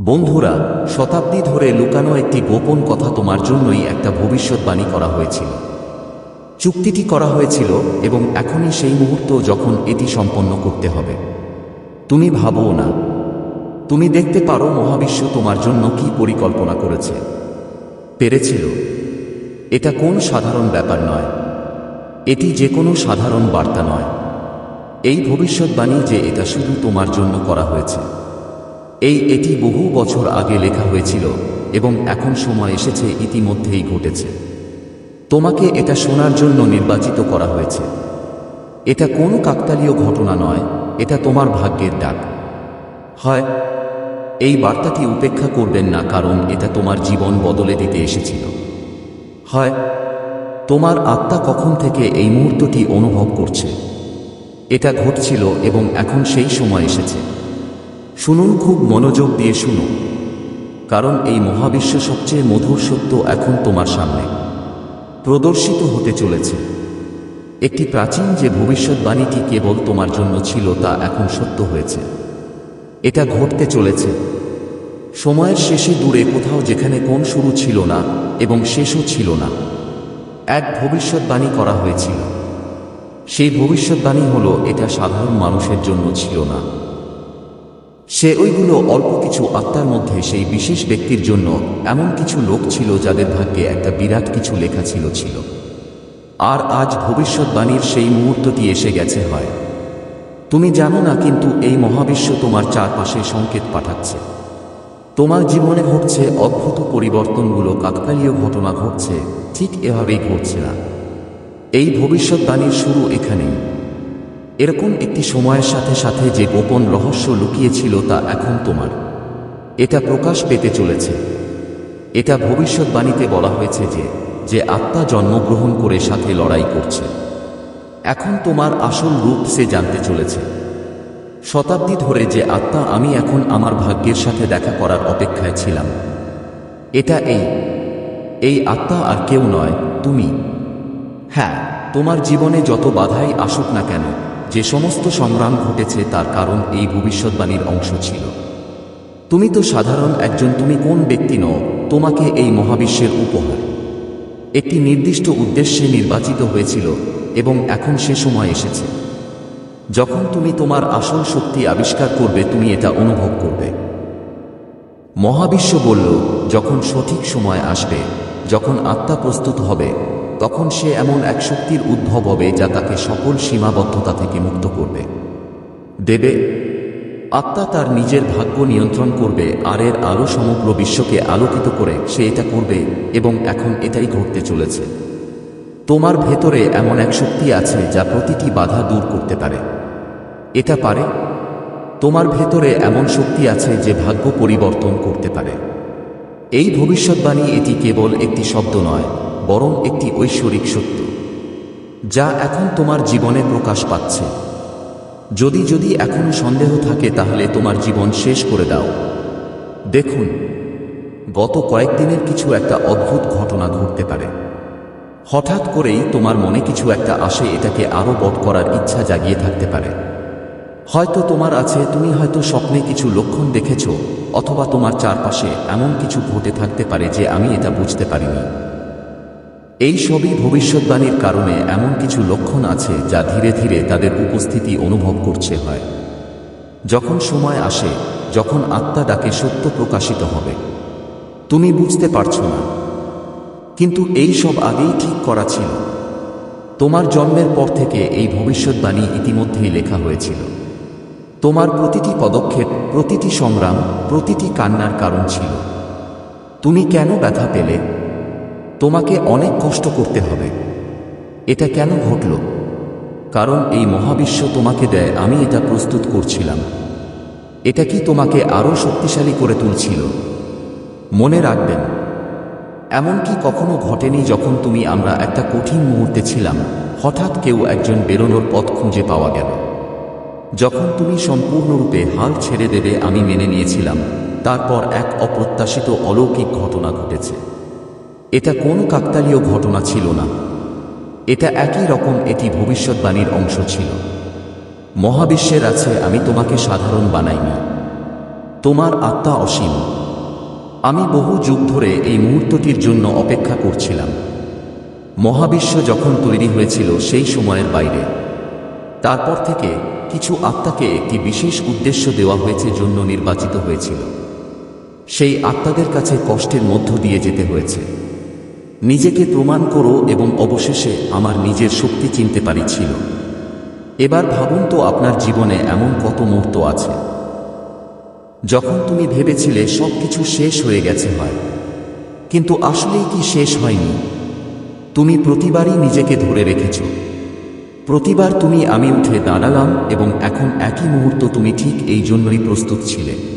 বন্ধুরা, শতাব্দী ধরে লুকানো একটি গোপন কথা তোমার জন্যই একটা ভবিষ্যৎবাণী করা হয়েছিল। চুক্তিটি করা হয়েছিল এবং এখনই সেই মুহূর্ত যখন এটি সম্পন্ন করতে হবে। তুমি ভাবও না। তুমি দেখতে পারো মহাবিশ্ব তোমার জন্য কি পরিকল্পনা করেছে। পেরেছিল। এটা কোন সাধারণ ব্যাপার নয়। এটি যে কোনো সাধারণ বার্তা নয়। এই ভবিষ্যৎবাণী যে এটা শুধু তোমার জন্য করা হয়েছে। এই এটি বহু বছর আগে লেখা হয়েছিল এবং এখন সময় এসেছে ইতিমধ্যেই ঘটেছে। তোমাকে এটা শোনার জন্য নির্বাচিত করা হয়েছে। এটা কোনো কাকতালীয় ঘটনা নয়, এটা তোমার ভাগ্যের ডাক। হয়, এই বার্তাটি উপেক্ষা করবেন না কারণ এটা তোমার জীবন বদলে দিতে এসেছিল। হয়, তোমার আত্মা কখন থেকে এই মুহূর্তটি অনুভব করছে? এটা ঘটছিল এবং এখন সেই সময় এসেছে। শুনুন খুব মনোযোগ দিয়ে শুনুন কারণ এই মহাবিশ্ব সবচেয়ে মধুর সত্য এখন তোমার সামনে। প্রদর্শিত হতে চলেছে। একটি প্রাচীন যে ভবিষ্যৎবাণীটি কেবল তোমার জন্য ছিল তা এখন সত্য হয়েছে। এটা ঘটতে চলেছে। সময়ের শেষে দূরে কোথাও যেখানে কোন শুরু ছিল না এবং শেষও ছিল না, এক ভবিষ্যৎবাণী করা হয়েছিল। সেই ভবিষ্যৎবাণী হলো, এটা সাধারণ মানুষের জন্য ছিল না। সে ওইগুলো অল্প কিছু আত্মার মধ্যে সেই বিশেষ ব্যক্তির জন্য এমন কিছু লোক ছিল যাদের ভাগ্যে একটা বিরাট কিছু লেখা ছিল ছিল। আর আজ ভবিষ্যৎবাণীর সেই মুহূর্তটি এসে গেছে হয়। তুমি জানো না কিন্তু এই মহাবিশ্ব তোমার চারপাশে সংকেত পাঠাচ্ছে। তোমার জীবনে ঘটছে অদ্ভুত পরিবর্তনগুলো, কাকতালীয় ঘটনা ঘটছে, ঠিক এভাবেই ঘটছে না। এই ভবিষ্যৎবাণীর শুরু এখানেই। এরকম একটি সময়ের সাথে সাথে যে গোপন রহস্য লুকিয়েছিল তা এখন তোমার। এটা প্রকাশ পেতে চলেছে। এটা ভবিষ্যৎবাণীতে বলা হয়েছে যে যে আত্মা জন্মগ্রহণ করে সাথে লড়াই করছে। এখন তোমার আসল রূপ সে জানতে চলেছে। শতাব্দী ধরে যে আত্মা আমি এখন আমার ভাগ্যের সাথে দেখা করার অপেক্ষায় ছিলাম। এটা এই। এই আত্মা আর কেউ নয়, তুমি। হ্যাঁ তোমার জীবনে যত বাধাই আসুক না কেন যে সমস্ত সংগ্রাম ঘটেছে তার কারণ এই ভবিষ্যৎবাণীর অংশ ছিল। তুমি তো সাধারণ একজন, তুমি কোন ব্যক্তি নও, তোমাকে এই মহাবিশ্বের উপহার। একটি নির্দিষ্ট উদ্দেশ্যে নির্বাচিত হয়েছিল এবং এখন সে সময় এসেছে। যখন তুমি তোমার আসল শক্তি আবিষ্কার করবে, তুমি এটা অনুভব করবে। মহাবিশ্ব বলল, যখন সঠিক সময় আসবে, যখন আত্মা প্রস্তুত হবে তখন সে এমন এক শক্তির উদ্ভব হবে যা তাকে সকল সীমাবদ্ধতা থেকে মুক্ত করবে। দেবে, আত্মা তার নিজের ভাগ্য নিয়ন্ত্রণ করবে আর এর আলো সমগ্র বিশ্বকে আলোকিত করে সে এটা করবে এবং এখন এটাই ঘটতে চলেছে। তোমার ভেতরে এমন এক শক্তি আছে যা প্রতিটি বাধা দূর করতে পারে। এটা পারে? তোমার ভেতরে এমন শক্তি আছে যে ভাগ্য পরিবর্তন করতে পারে। এই ভবিষ্যৎবাণী এটি কেবল একটি শব্দ নয়। বরং একটি ঐশ্বরিক সত্য, যা এখন তোমার জীবনে প্রকাশ পাচ্ছে। যদি যদি এখনও সন্দেহ থাকে, তাহলে তোমার জীবন শেষ করে দাও। দেখুন, গত কয়েকদিনের কিছু একটা অদ্ভুত ঘটনা ঘটতে পারে। হঠাৎ করেই তোমার মনে কিছু একটা আসে, এটাকে আরও বট করার ইচ্ছা জাগিয়ে থাকতে পারে। হয়তো তোমার আছে, তুমি হয়তো স্বপ্নে কিছু লক্ষণ দেখেছ, অথবা তোমার চারপাশে এমন কিছু ঘটে থাকতে পারে যে আমি এটা বুঝতে পারিনি। এই সবই ভবিষ্যৎবাণীর কারণে এমন কিছু লক্ষণ আছে যা ধীরে ধীরে তাদের উপস্থিতি অনুভব করছে হয়। যখন সময় আসে, যখন আত্মা ডাকে সত্য প্রকাশিত হবে। তুমি বুঝতে পারছ না। কিন্তু এই সব আগেই ঠিক করা ছিল। তোমার জন্মের পর থেকে এই ভবিষ্যৎবাণী ইতিমধ্যেই লেখা হয়েছিল। তোমার প্রতিটি পদক্ষেপ, প্রতিটি সংগ্রাম, প্রতিটি কান্নার কারণ ছিল। তুমি কেন ব্যথা পেলে? তোমাকে অনেক কষ্ট করতে হবে। এটা কেন ঘটল? কারণ এই মহাবিশ্ব তোমাকে দেয়, আমি এটা প্রস্তুত করছিলাম। এটা কি তোমাকে আরও শক্তিশালী করে তুলছিল? মনে রাখবেন এমনকি কখনো ঘটেনি যখন তুমি আমরা একটা কঠিন মুহূর্তে ছিলাম, হঠাৎ কেউ একজন বেরোনোর পথ খুঁজে পাওয়া গেল। যখন তুমি সম্পূর্ণরূপে হাল ছেড়ে দেবে আমি মেনে নিয়েছিলাম, তারপর এক অপ্রত্যাশিত অলৌকিক ঘটনা ঘটেছে। এটা কোনো কাকতালীয় ঘটনা ছিল না। এটা একই রকম এটি ভবিষ্যৎবাণীর অংশ ছিল। মহাবিশ্বের আছে, আমি তোমাকে সাধারণ বানাইনি। তোমার আত্মা অসীম। আমি বহু যুগ ধরে এই মুহূর্তটির জন্য অপেক্ষা করছিলাম। মহাবিশ্ব যখন তৈরি হয়েছিল সেই সময়ের বাইরে। তারপর থেকে কিছু আত্মাকে একটি বিশেষ উদ্দেশ্য দেওয়া হয়েছে জন্য নির্বাচিত হয়েছিল। সেই আত্মাদের কাছে কষ্টের মধ্য দিয়ে যেতে হয়েছে। নিজেকে প্রমাণ করো এবং অবশেষে আমার নিজের শক্তি চিনতে পারিছিল। এবার ভাবুন তো আপনার জীবনে এমন কত মুহূর্ত আছে। যখন তুমি ভেবেছিলে সব কিছু শেষ হয়ে গেছে হয়, কিন্তু আসলেই কি শেষ হয়নি? তুমি প্রতিবারই নিজেকে ধরে রেখেছ। প্রতিবার তুমি আমি উঠে দাঁড়ালাম এবং এখন একই মুহূর্ত তুমি ঠিক এই জন্যই প্রস্তুত ছিলে।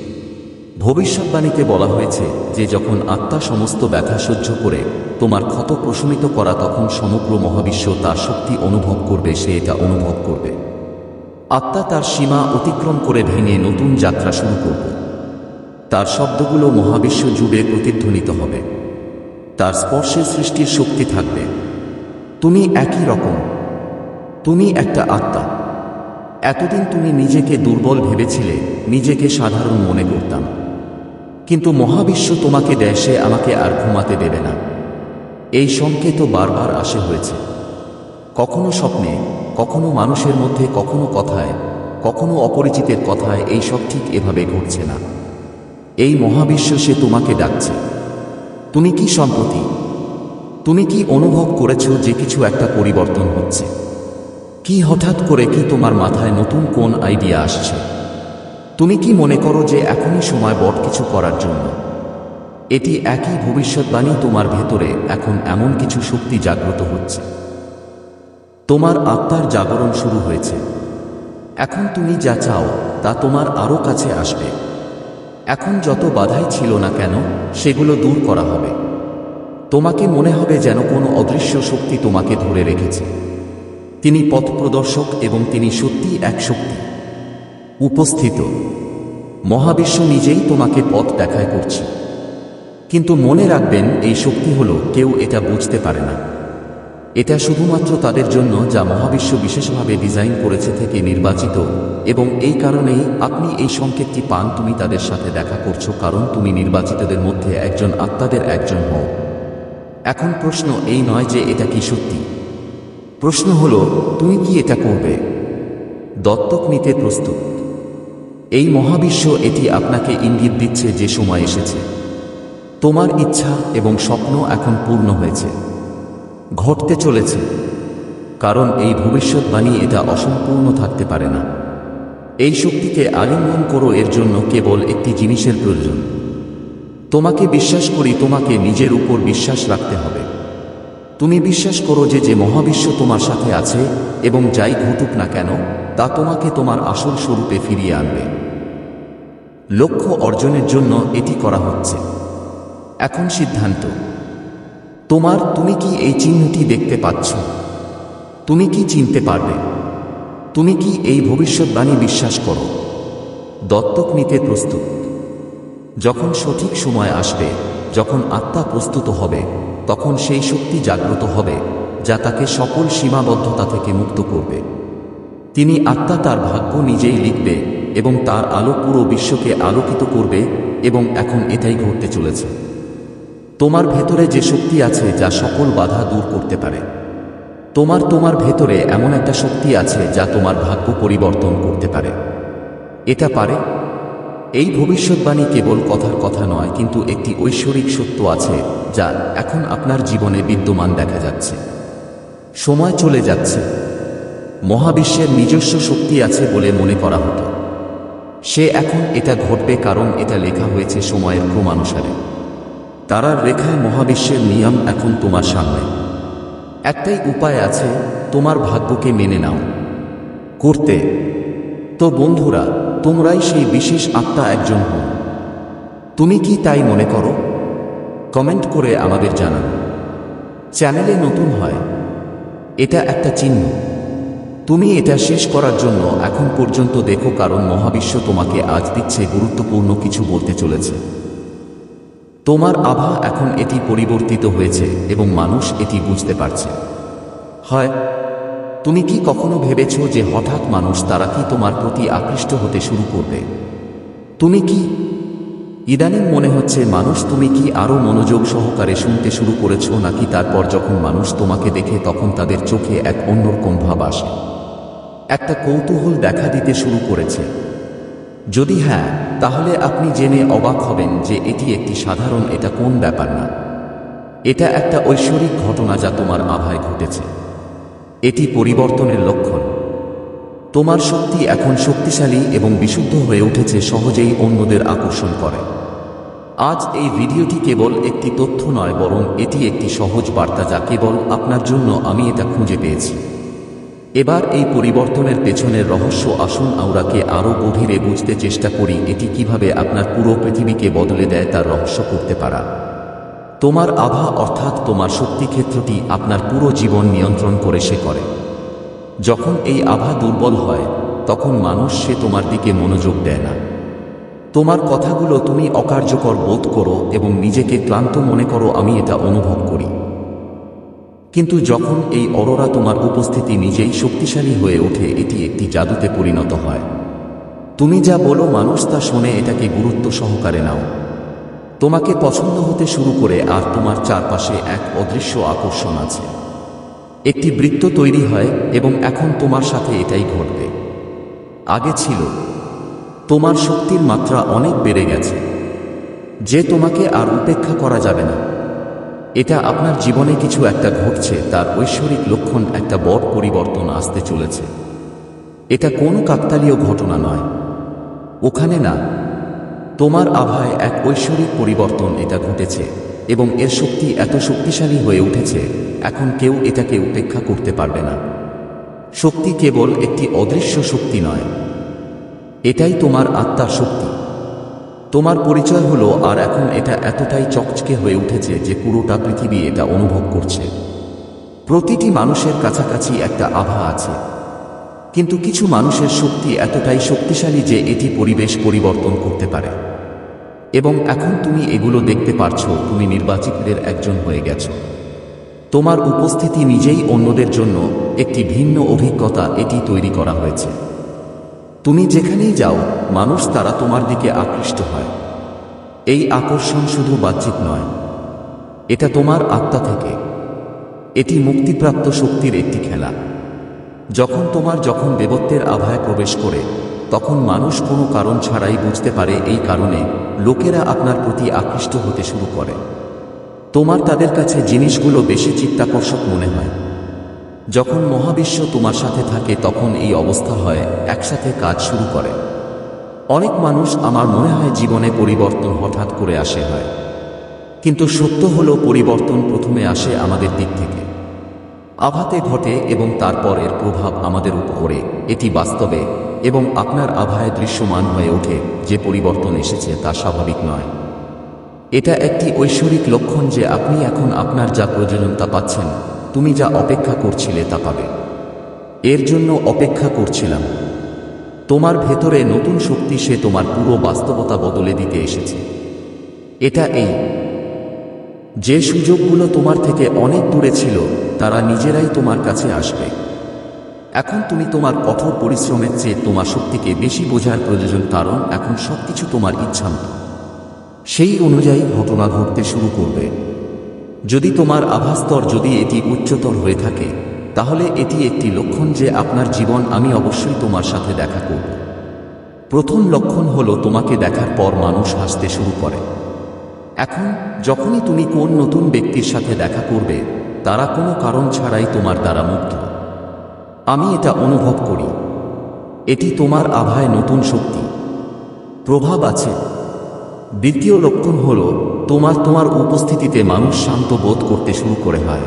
ভবিষ্যৎবাণীতে বলা হয়েছে যে যখন আত্মা সমস্ত ব্যথা সহ্য করে তোমার ক্ষত প্রশমিত করা তখন সমগ্র মহাবিশ্ব তার শক্তি অনুভব করবে, সে এটা অনুভব করবে। আত্মা তার সীমা অতিক্রম করে ভেঙে নতুন যাত্রা শুরু করবে। তার শব্দগুলো মহাবিশ্ব জুড়ে প্রতিধ্বনিত হবে। তার স্পর্শে সৃষ্টির শক্তি থাকবে। তুমি একই রকম। তুমি একটা আত্মা। এতদিন তুমি নিজেকে দুর্বল ভেবেছিলে, নিজেকে সাধারণ মনে করতাম। কিন্তু মহাবিশ্ব তোমাকে দেয় সে আমাকে আর ঘুমাতে দেবে না। এই সংকেত বারবার আসে হয়েছে। কখনো স্বপ্নে, কখনো মানুষের মধ্যে, কখনো কথায়, কখনো অপরিচিতের কথায় এই সব ঠিক এভাবে ঘটছে না। এই মহাবিশ্ব সে তোমাকে ডাকছে। তুমি কি সম্প্রতি? তুমি কি অনুভব করেছ যে কিছু একটা পরিবর্তন হচ্ছে? কি হঠাৎ করে কি তোমার মাথায় নতুন কোন আইডিয়া আসছে? তুমি কি মনে করো যে এখনই সময় বট কিছু করার জন্য? এটি একই ভবিষ্যৎবাণী তোমার ভেতরে এখন এমন কিছু শক্তি জাগ্রত হচ্ছে। তোমার আত্মার জাগরণ শুরু হয়েছে। এখন তুমি যা চাও, তা তোমার আরও কাছে আসবে। এখন যত বাধাই ছিল না কেন, সেগুলো দূর করা হবে। তোমাকে মনে হবে যেন কোনো অদৃশ্য শক্তি তোমাকে ধরে রেখেছে। তিনি পথ প্রদর্শক এবং তিনি সত্যি এক শক্তি। উপস্থিত। মহাবিশ্ব নিজেই তোমাকে পথ দেখায় করছে। কিন্তু মনে রাখবেন, এই শক্তি হলো, কেউ এটা বুঝতে পারে না। এটা শুধুমাত্র তাদের জন্য যা মহাবিশ্ব বিশেষভাবে ডিজাইন করেছে থেকে নির্বাচিত এবং এই কারণেই আপনি এই সংকেতটি পান তুমি তাদের সাথে দেখা করছ কারণ তুমি নির্বাচিতদের মধ্যে একজন আত্মাদের একজন হও। এখন প্রশ্ন এই নয় যে এটা কি সত্যি। প্রশ্ন হলো, তুমি কি এটা করবে? দত্তক নিতে প্রস্তুত। এই মহাবিশ্ব এটি আপনাকে ইঙ্গিত দিচ্ছে যে সময় এসেছে। তোমার ইচ্ছা এবং স্বপ্ন এখন পূর্ণ হয়েছে। ঘটতে চলেছে। কারণ এই ভবিষ্যৎবাণী এটা অসম্পূর্ণ থাকতে পারে না। এই শক্তিকে আলিঙ্গন করো এর জন্য কেবল একটি জিনিসের প্রয়োজন। তোমাকে বিশ্বাস করি, তোমাকে নিজের উপর বিশ্বাস রাখতে হবে। তুমি বিশ্বাস করো যে যে মহাবিশ্ব তোমার সাথে আছে এবং যাই ঘটুক না কেন, তা তোমাকে তোমার আসল স্বরূপে ফিরিয়ে আনবে। লক্ষ্য অর্জনের জন্য এটি করা হচ্ছে। এখন সিদ্ধান্ত। তোমার তুমি কি এই চিহ্নটি দেখতে পাচ্ছ? তুমি কি চিনতে পারবে? তুমি কি এই ভবিষ্যৎবাণী বিশ্বাস করো? দত্তক নিতে প্রস্তুত। যখন সঠিক সময় আসবে, যখন আত্মা প্রস্তুত হবে তখন সেই শক্তি জাগ্রত হবে, যা তাকে সকল সীমাবদ্ধতা থেকে মুক্ত করবে। তিনি আত্মা তার ভাগ্য নিজেই লিখবে এবং তার আলো পুরো বিশ্বকে আলোকিত করবে এবং এখন এটাই ঘটতে চলেছে। তোমার ভেতরে যে শক্তি আছে, যা সকল বাধা দূর করতে পারে। তোমার তোমার ভেতরে এমন একটা শক্তি আছে, যা তোমার ভাগ্য পরিবর্তন করতে পারে। এটা পারে এই ভবিষ্যৎবাণী কেবল কথার কথা নয়, কিন্তু একটি ঐশ্বরিক সত্য আছে, যা এখন আপনার জীবনে বিদ্যমান দেখা যাচ্ছে। সময় চলে যাচ্ছে। মহাবিশ্বের নিজস্ব শক্তি আছে বলে মনে করা হতো। সে এখন এটা ঘটবে কারণ এটা লেখা হয়েছে সময়ের ক্রমানুসারে। তারার রেখায় মহাবিশ্বের নিয়ম এখন তোমার সামনে। একটাই উপায় আছে, তোমার ভাগ্যকে মেনে নাও। করতে। তো বন্ধুরা তোমরাই সেই বিশেষ আত্মা একজন হও। তুমি কি তাই মনে করো? কমেন্ট করে আমাদের জানান। চ্যানেলে নতুন হয়, এটা একটা চিহ্ন। তুমি এটা শেষ করার জন্য এখন পর্যন্ত দেখো কারণ মহাবিশ্ব তোমাকে আজ দিচ্ছে গুরুত্বপূর্ণ কিছু বলতে চলেছে। তোমার আভা এখন এটি পরিবর্তিত হয়েছে এবং মানুষ এটি বুঝতে পারছে। হয় তুমি কি কখনো ভেবেছ যে হঠাৎ মানুষ তারা কি তোমার প্রতি আকৃষ্ট হতে শুরু করবে? তুমি কি? ইদানিং মনে হচ্ছে মানুষ তুমি কি আরও মনোযোগ সহকারে শুনতে শুরু করেছ নাকি তারপর যখন মানুষ তোমাকে দেখে তখন তাদের চোখে এক অন্যরকম ভাব আসে? একটা কৌতূহল দেখা দিতে শুরু করেছে। যদি হ্যাঁ তাহলে আপনি জেনে অবাক হবেন যে এটি একটি সাধারণ, এটা কোন ব্যাপার না। এটা একটা ঐশ্বরিক ঘটনা যা তোমার আভায় ঘটেছে। এটি পরিবর্তনের লক্ষণ। তোমার শক্তি এখন শক্তিশালী এবং বিশুদ্ধ হয়ে উঠেছে সহজেই অন্যদের আকর্ষণ করে। আজ এই ভিডিওটি কেবল একটি তথ্য নয়, বরং এটি একটি সহজ বার্তা যা কেবল আপনার জন্য আমি এটা খুঁজে পেয়েছি। এবার এই পরিবর্তনের পেছনের রহস্য আসুন আওরাকে আরও গভীরে বুঝতে চেষ্টা করি এটি কীভাবে আপনার পুরো পৃথিবীকে বদলে দেয় তার রহস্য করতে পারা। তোমার আভা অর্থাৎ তোমার শক্তিক্ষেত্রটি আপনার পুরো জীবন নিয়ন্ত্রণ করে সে করে। যখন এই আভা দুর্বল হয়, তখন মানুষ সে তোমার দিকে মনোযোগ দেয় না। তোমার কথাগুলো তুমি অকার্যকর বোধ করো এবং নিজেকে ক্লান্ত মনে করো, আমি এটা অনুভব করি। কিন্তু যখন এই অরোরা তোমার উপস্থিতি নিজেই শক্তিশালী হয়ে ওঠে, এটি একটি জাদুতে পরিণত হয়। তুমি যা বলো, মানুষ তা শোনে, এটাকে গুরুত্ব সহকারে নাও। তোমাকে পছন্দ হতে শুরু করে আর তোমার চারপাশে এক অদৃশ্য আকর্ষণ আছে। একটি বৃত্ত তৈরি হয় এবং এখন তোমার সাথে এটাই ঘটবে। আগে ছিল। তোমার শক্তির মাত্রা অনেক বেড়ে গেছে। যে তোমাকে আর উপেক্ষা করা যাবে না। এটা আপনার জীবনে কিছু একটা ঘটছে, তার ঐশ্বরিক লক্ষণ একটা বড় পরিবর্তন আসতে চলেছে। এটা কোনো কাকতালীয় ঘটনা নয়। ওখানে না তোমার আভায় এক ঐশ্বরিক পরিবর্তন এটা ঘটেছে, এবং এর শক্তি এত শক্তিশালী হয়ে উঠেছে, এখন কেউ এটাকে উপেক্ষা করতে পারবে না। শক্তি কেবল একটি অদৃশ্য শক্তি নয়। এটাই তোমার আত্মার শক্তি। তোমার পরিচয় হলো, আর এখন এটা এতটাই চকচকে হয়ে উঠেছে যে পুরোটা পৃথিবী এটা অনুভব করছে। প্রতিটি মানুষের কাছাকাছি একটা আভা আছে। কিন্তু কিছু মানুষের শক্তি এতটাই শক্তিশালী যে এটি পরিবেশ পরিবর্তন করতে পারে। এবং এখন তুমি এগুলো দেখতে পারছ, তুমি নির্বাচিতদের একজন হয়ে গেছো। তোমার উপস্থিতি নিজেই অন্যদের জন্য একটি ভিন্ন অভিজ্ঞতা এটি তৈরি করা হয়েছে। তুমি যেখানেই যাও, মানুষ তারা তোমার দিকে আকৃষ্ট হয়। এই আকর্ষণ শুধু বাহ্যিক নয়, এটা তোমার আত্মা থেকে। এটি মুক্তিপ্রাপ্ত শক্তির একটি খেলা। যখন তোমার যখন দেবত্বের আভায় প্রবেশ করে, তখন মানুষ কোনো কারণ ছাড়াই বুঝতে পারে এই কারণে লোকেরা আপনার প্রতি আকৃষ্ট হতে শুরু করে। তোমার তাদের কাছে জিনিসগুলো বেশি চিত্তাকর্ষক মনে হয়। যখন মহাবিশ্ব তোমার সাথে থাকে, তখন এই অবস্থা হয়, একসাথে কাজ শুরু করে। অনেক মানুষ আমার মনে হয় জীবনে পরিবর্তন হঠাৎ করে আসে হয়। কিন্তু সত্য হলো পরিবর্তন প্রথমে আসে আমাদের দিক থেকে। আভাতে ঘটে এবং তারপর এর প্রভাব আমাদের উপরে, এটি বাস্তবে, এবং আপনার আভায় দৃশ্যমান হয়ে ওঠে, যে পরিবর্তন এসেছে তা স্বাভাবিক নয়। এটা একটি ঐশ্বরিক লক্ষণ যে আপনি এখন আপনার যা প্রয়োজন তা পাচ্ছেন, তুমি যা অপেক্ষা করছিলে তা পাবে। এর জন্য অপেক্ষা করছিলাম। তোমার ভেতরে নতুন শক্তি সে তোমার পুরো বাস্তবতা বদলে দিতে এসেছে। এটা এই যে সুযোগগুলো তোমার থেকে অনেক দূরে ছিল, তারা নিজেরাই তোমার কাছে আসবে। এখন তুমি তোমার কঠোর পরিশ্রমের চেয়ে তোমার শক্তিকে বেশি বোঝার প্রয়োজন, কারণ এখন সবকিছু তোমার ইচ্ছামতো। সেই অনুযায়ী ঘটনা ঘটতে শুরু করবে। যদি তোমার আভাস্তর যদি এটি উচ্চতর হয়ে থাকে, তাহলে এটি একটি লক্ষণ যে আপনার জীবন আমি অবশ্যই তোমার সাথে দেখা করব। প্রথম লক্ষণ হলো তোমাকে দেখার পর মানুষ হাসতে শুরু করে। এখন, যখনই তুমি কোন নতুন ব্যক্তির সাথে দেখা করবে, তারা কোনো কারণ ছাড়াই তোমার দ্বারা মুগ্ধ। আমি এটা অনুভব করি। এটি তোমার আভায় নতুন শক্তি। প্রভাব আছে। দ্বিতীয় লক্ষণ হল, তোমার তোমার উপস্থিতিতে মানুষ শান্ত বোধ করতে শুরু করে হয়।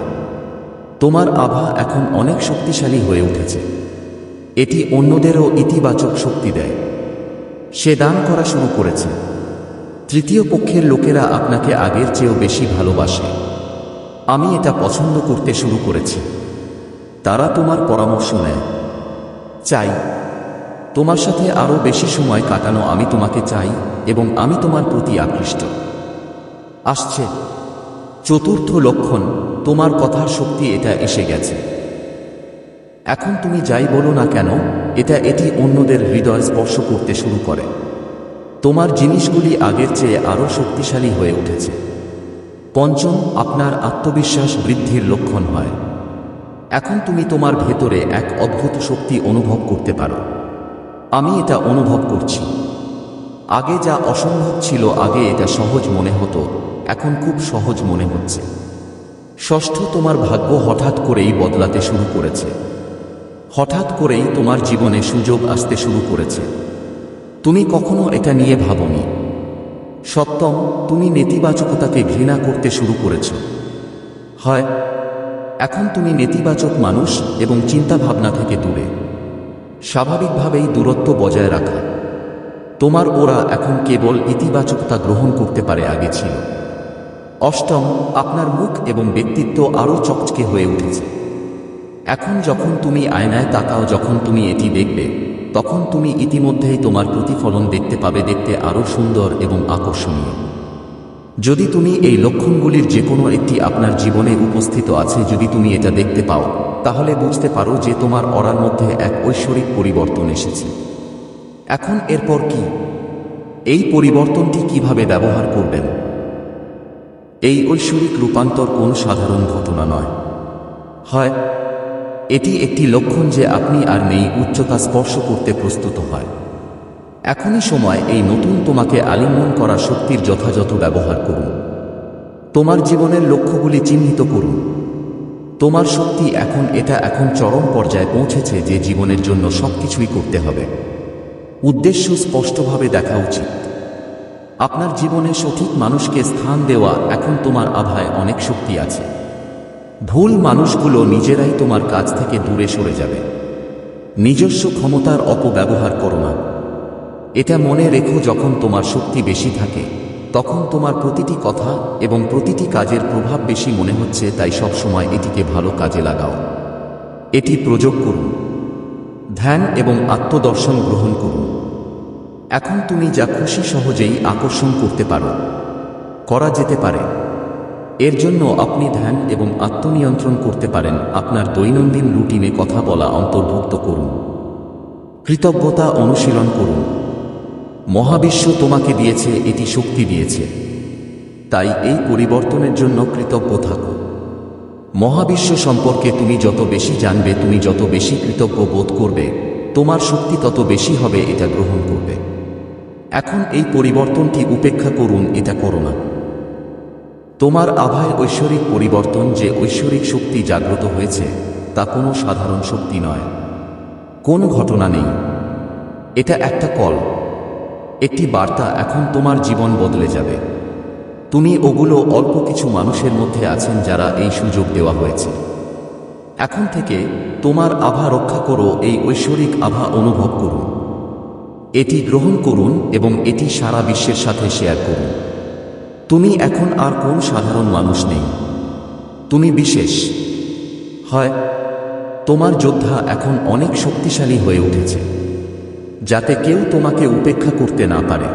তোমার আভা এখন অনেক শক্তিশালী হয়ে উঠেছে। এটি অন্যদেরও ইতিবাচক শক্তি দেয়। সে দান করা শুরু করেছে। তৃতীয় পক্ষের লোকেরা আপনাকে আগের চেয়েও বেশি ভালোবাসে। আমি এটা পছন্দ করতে শুরু করেছি। তারা তোমার পরামর্শ নেয়। চাই। তোমার সাথে আরও বেশি সময় কাটানো আমি তোমাকে চাই এবং আমি তোমার প্রতি আকৃষ্ট। আসছে। চতুর্থ লক্ষণ, তোমার কথার শক্তি এটা এসে গেছে। এখন তুমি যাই বলো না কেন, এটা এটি অন্যদের হৃদয় স্পর্শ করতে শুরু করে। তোমার জিনিসগুলি আগের চেয়ে আরও শক্তিশালী হয়ে উঠেছে। পঞ্চম, আপনার আত্মবিশ্বাস বৃদ্ধির লক্ষণ হয়। এখন তুমি তোমার ভেতরে এক অদ্ভুত শক্তি অনুভব করতে পারো। আমি এটা অনুভব করছি। আগে যা অসম্ভব ছিল, আগে এটা সহজ মনে হতো। এখন খুব সহজ মনে হচ্ছে। ষষ্ঠ, তোমার ভাগ্য হঠাৎ করেই বদলাতে শুরু করেছে। হঠাৎ করেই তোমার জীবনে সুযোগ আসতে শুরু করেছে। তুমি কখনো এটা নিয়ে ভাবনি। সপ্তম, তুমি নেতিবাচকতাকে ঘৃণা করতে শুরু করেছ। হয়, এখন তুমি নেতিবাচক মানুষ এবং চিন্তাভাবনা থেকে দূরে। স্বাভাবিকভাবেই দূরত্ব বজায় রাখা। তোমার ওরা এখন কেবল ইতিবাচকতা গ্রহণ করতে পারে আগে ছিল। অষ্টম, আপনার মুখ এবং ব্যক্তিত্ব আরও চকচকে হয়ে উঠেছে। এখন যখন তুমি আয়নায় তাকাও, যখন তুমি এটি দেখবে তখন তুমি ইতিমধ্যেই তোমার প্রতিফলন দেখতে পাবে দেখতে আরও সুন্দর এবং আকর্ষণীয়। যদি তুমি এই লক্ষণগুলির যে কোনো একটি আপনার জীবনে উপস্থিত আছে যদি তুমি এটা দেখতে পাও, তাহলে বুঝতে পারো যে তোমার অরার মধ্যে এক ঐশ্বরিক পরিবর্তন এসেছে। এখন এরপর কি? এই পরিবর্তনটি কীভাবে ব্যবহার করবেন? এই ঐশ্বরিক রূপান্তর কোন সাধারণ ঘটনা নয়। হয় এটি একটি লক্ষণ যে আপনি আর নেই, উচ্চতা স্পর্শ করতে প্রস্তুত হয়। এখনই সময় এই নতুন তোমাকে আলিঙ্গন করা শক্তির যথাযথ ব্যবহার করুন। তোমার জীবনের লক্ষ্যগুলি চিহ্নিত করুন। তোমার শক্তি এখন, এটা এখন চরম পর্যায়ে পৌঁছেছে যে জীবনের জন্য সবকিছুই করতে হবে। উদ্দেশ্য স্পষ্টভাবে দেখা উচিত। আপনার জীবনে সঠিক মানুষকে স্থান দেওয়া এখন তোমার আভায় অনেক শক্তি আছে। ভুল মানুষগুলো নিজেরাই তোমার কাছ থেকে দূরে সরে যাবে। নিজস্ব ক্ষমতার অপব্যবহার করো না। এটা মনে রেখো যখন তোমার শক্তি বেশি থাকে, তখন তোমার প্রতিটি কথা এবং প্রতিটি কাজের প্রভাব বেশি মনে হচ্ছে, তাই সবসময় এটিকে ভালো কাজে লাগাও। এটি প্রযোগ করুন। ধ্যান এবং আত্মদর্শন গ্রহণ করুন। এখন তুমি যা খুশি সহজেই আকর্ষণ করতে পারো। করা যেতে পারে। এর জন্য আপনি ধ্যান এবং আত্মনিয়ন্ত্রণ করতে পারেন। আপনার দৈনন্দিন রুটিনে কথা বলা অন্তর্ভুক্ত করুন। কৃতজ্ঞতা অনুশীলন করুন। মহাবিশ্ব তোমাকে দিয়েছে, এটি শক্তি দিয়েছে। তাই এই পরিবর্তনের জন্য কৃতজ্ঞ থাকো। মহাবিশ্ব সম্পর্কে তুমি যত বেশি জানবে, তুমি যত বেশি কৃতজ্ঞ বোধ করবে, তোমার শক্তি তত বেশি হবে, এটা গ্রহণ করবে। এখন এই পরিবর্তনটি উপেক্ষা করুন, এটা করো না। তোমার আভায় ঐশ্বরিক পরিবর্তন যে ঐশ্বরিক শক্তি জাগ্রত হয়েছে, তা কোনো সাধারণ শক্তি নয়। কোন ঘটনা নেই। এটা একটা কল। একটি বার্তা এখন তোমার জীবন বদলে যাবে। তুমি ওগুলো অল্প কিছু মানুষের মধ্যে আছেন যারা এই সুযোগ দেওয়া হয়েছে। এখন থেকে তোমার আভা রক্ষা করো, এই ঐশ্বরিক আভা অনুভব করুন। এটি গ্রহণ করুন এবং এটি সারা বিশ্বের সাথে শেয়ার করুন। তুমি এখন আর কোন সাধারণ মানুষ নেই। তুমি বিশেষ। হয়, তোমার যোদ্ধা এখন অনেক শক্তিশালী হয়ে উঠেছে, যাতে কেউ তোমাকে উপেক্ষা করতে না পারে।